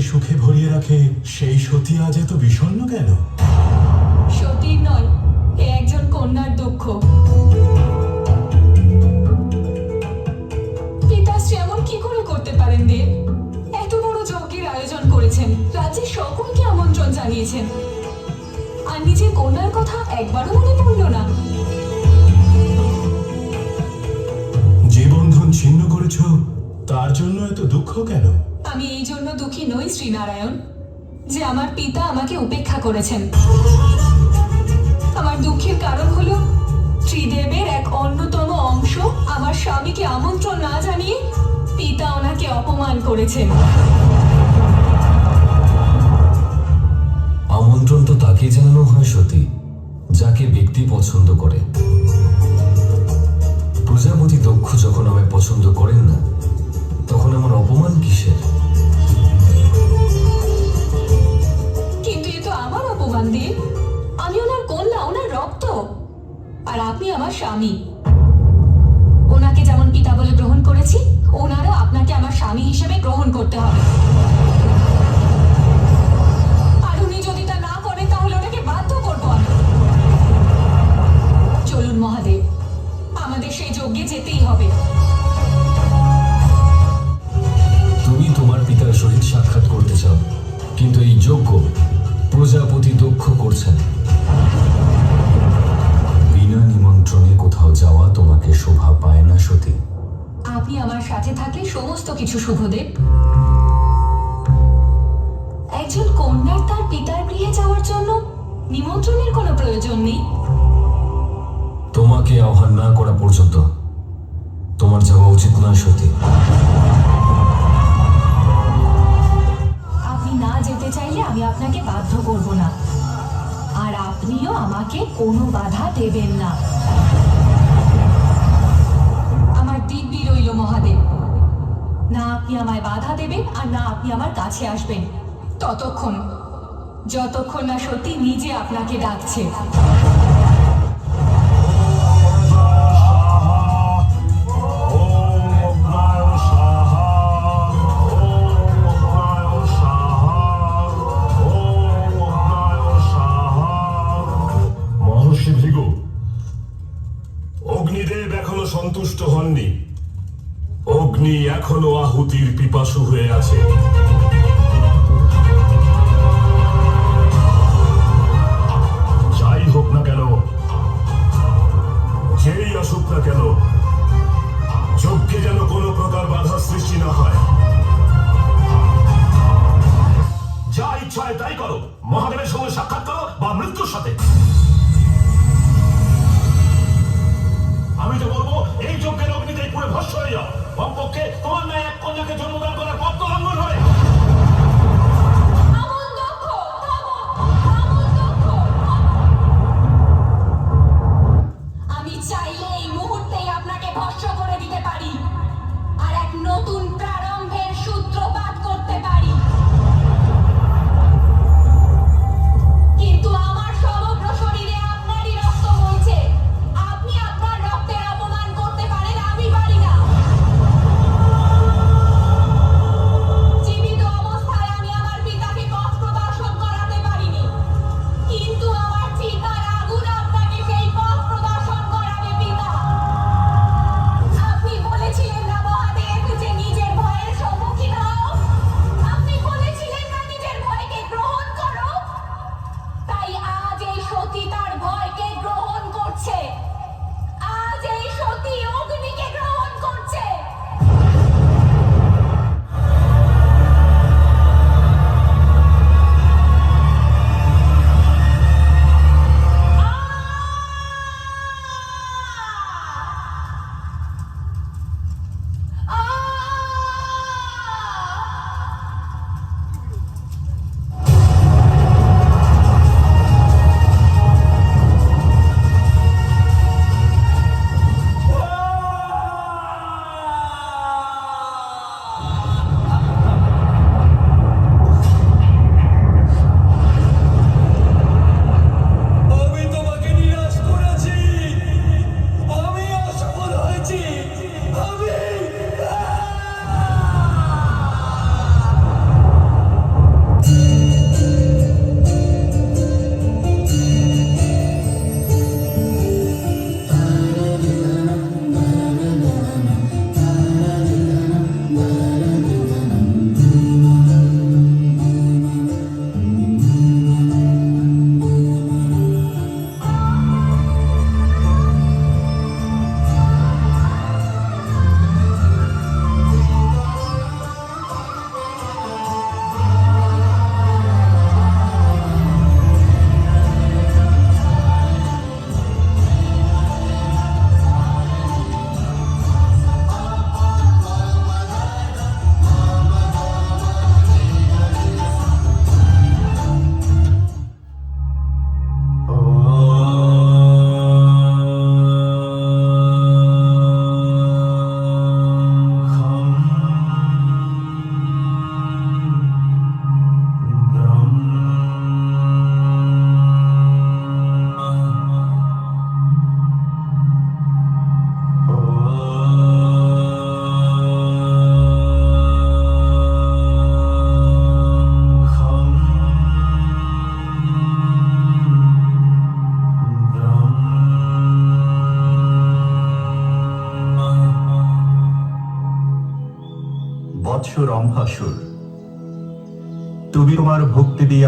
কৈলাসকে সুখে ভরিয়ে রাখে সেই সতী আজ এত বিষণ্ণ কেন? সতীর নয় এ একজন কন্যার দুঃখ। পিতাশ্রী এমন কি করে করতে পারেন দেব এত বড় যজ্ঞের আয়োজন করেছেন রাজ্যের সকলকে আমন্ত্রণ জানিয়েছেন। আর নিজের কন্যার কথা একবারও মনে পড়ল না। যে বন্ধন ছিন্ন করেছ তার জন্য এত দুঃখ কেন? আমি এই জন্য দুঃখী নই, শ্রীনারায়ণ, যে আমার পিতা আমাকে উপেক্ষা করেছেন। আমার দুঃখের কারণ হলো ত্রিদেবের এক অন্যতম অংশ আমার স্বামীকে আমন্ত্রণ না জানিয়ে পিতা ওনাকে অপমান করেছেন। আমন্ত্রণ তো তাকে জানানো হয় সতী, যাকে ব্যক্তি পছন্দ করে। প্রজাপতি দক্ষ যখন আমায় পছন্দ করেন স্বামী ওনাকে যেমন পিতা বলে গ্রহণ করেছি, ওনারও আপনাকে আমার স্বামী হিসেবে গ্রহণ করতে হবে। সাক্ষাৎ করতে চাও, কিন্তু এই যজ্ঞ প্রজাপতি দক্ষ করছেন। শোভা পায় না সতী। আপনি আমার সাথে থাকলে সমস্ত কিছু শুভদেব একজন কন্যার তার পিতার গৃহে যাওয়ার জন্য নিমন্ত্রণের কোনো প্রয়োজন নেই। তোমাকে আহ্বান না করা পর্যন্ত তোমার যাওয়া উচিত নয় সতী। আপনি না যেতে চাইলে আমি আপনাকে বাধ্য করব না। আর আপনিও আমাকে কোনো বাধা দেবেন না। দিব্যি রইল মহাদেব। না আপনি আমায় বাধা দেবেন আর না আপনি আমার কাছে আসবেন। ততক্ষণ, যতক্ষণ না সত্যি নিজে আপনাকে ডাকছে।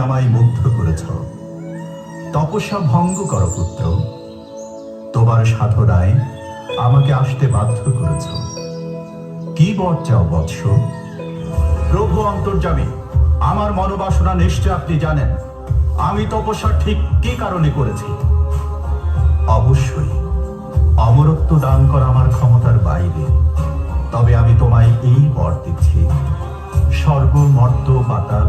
আমায় মুগ্ধ করেছ। তপস্যা ভঙ্গ কর পুত্র। তোমার সাধনায় আমাকে আসতে বাধ্য করেছ। কি বর চাও বৎস? প্রভু অন্তর্যামী, আমার মনোবাসনা নিশ্চয় আপনি জানেন। আমি তপস্যা ঠিক কি কারণে করেছি? অবশ্যই, অমরত্ব দান করা আমার ক্ষমতার বাইরে। তবে আমি তোমায় এই বর দিচ্ছি। স্বর্গ, মর্ত, পাতাল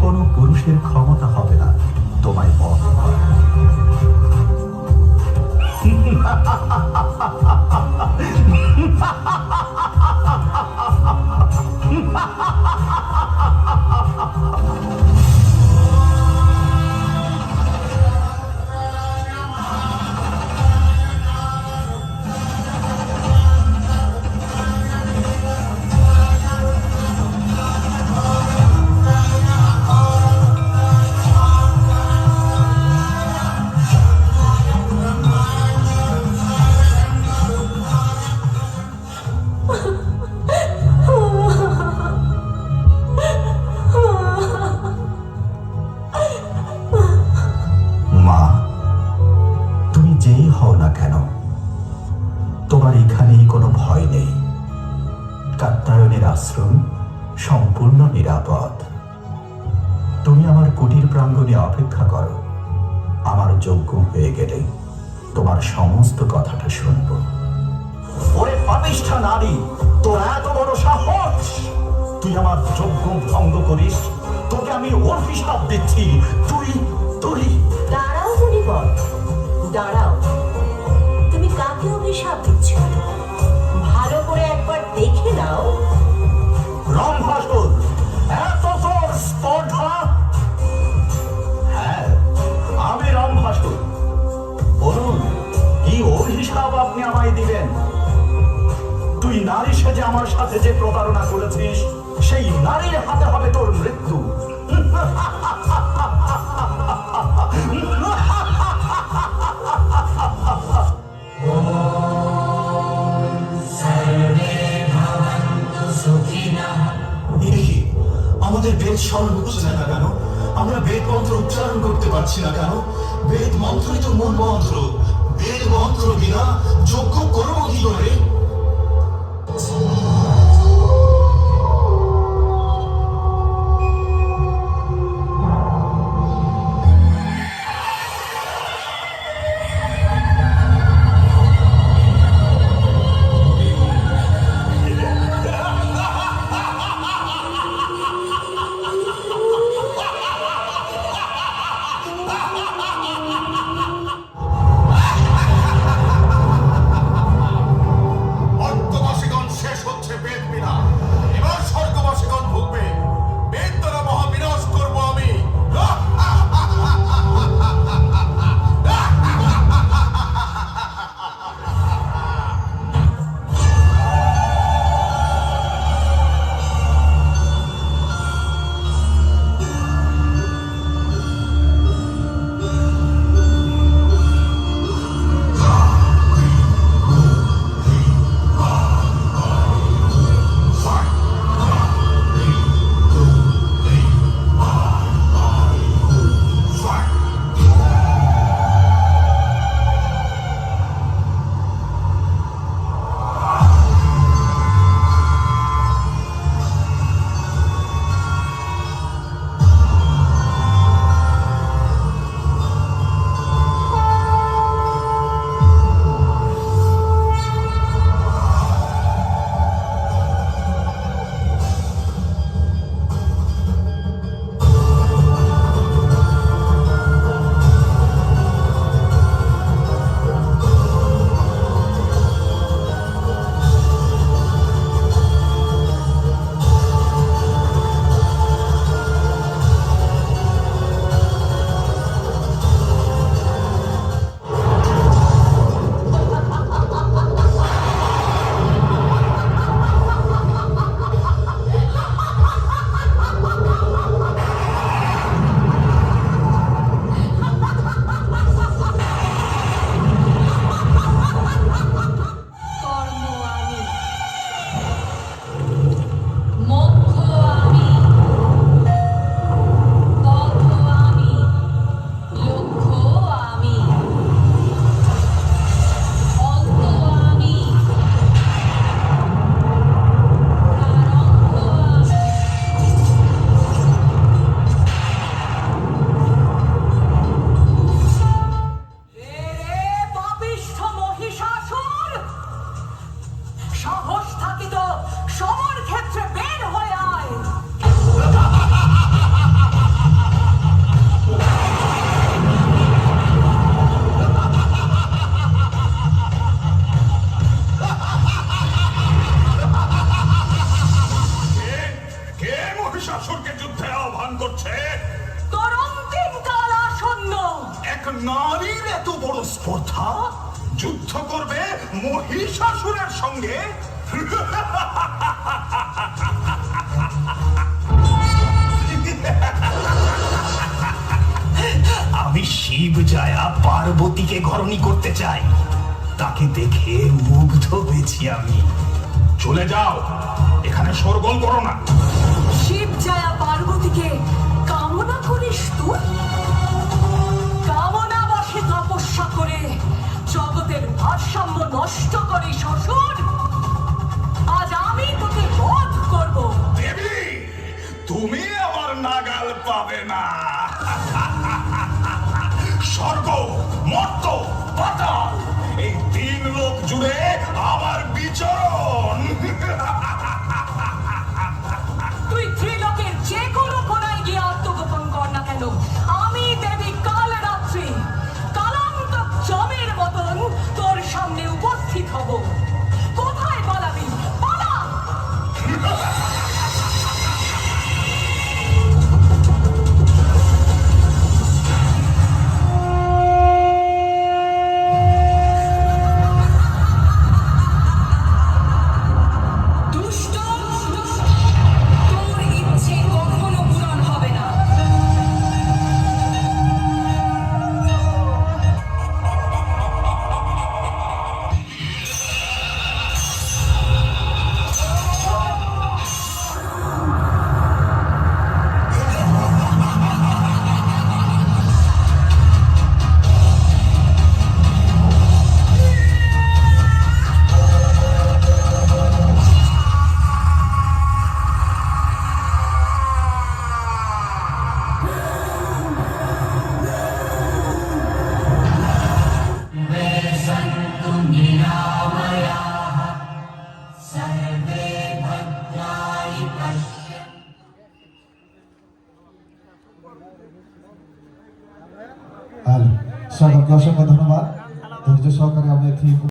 কোনো পুরুষের ক্ষমতা হবে না। তোমায় করা। তুমি আমার কুটির প্রাঙ্গণে অপেক্ষা করো। আমার যোগ্য হয়ে গেলে তোমার সমস্ত কথাটা শুনব। ওরে পাপিষ্ঠা নারী, তোর এত বড় সাহস! তুই আমার যোগ্য ভঙ্গ করিস, তোকে আমি অভিশাপ দিচ্ছি। তুই তুই। দাঁড়াও দাঁড়াও। তুমি কাকে অভিশাপ দিচ্ছ? ভালো করে একবার দেখে নাও। সাথে যে প্রতারণা করেছিস, সেই নারীর হাতে হবে তোর মৃত্যু। আমাদের বেদ স্মরণ হচ্ছে না কেন? আমরা বেদ মন্ত্র উচ্চারণ করতে পারছি না কেন? বেদ মন্ত্রই তো মূল মন্ত্র, বেদ মন্ত্র বিনা যজ্ঞ করব কি করে? নারীর এত বড় স্পর্ধা? যুদ্ধ করবে মহিষাসুরের সঙ্গে? আমি শিব জায়া পার্বতীকে ঘরণী করতে চাই। তাকে দেখে মুগ্ধ হয়েছি আমি। চলে যাও। এখানে সরগোল করো না।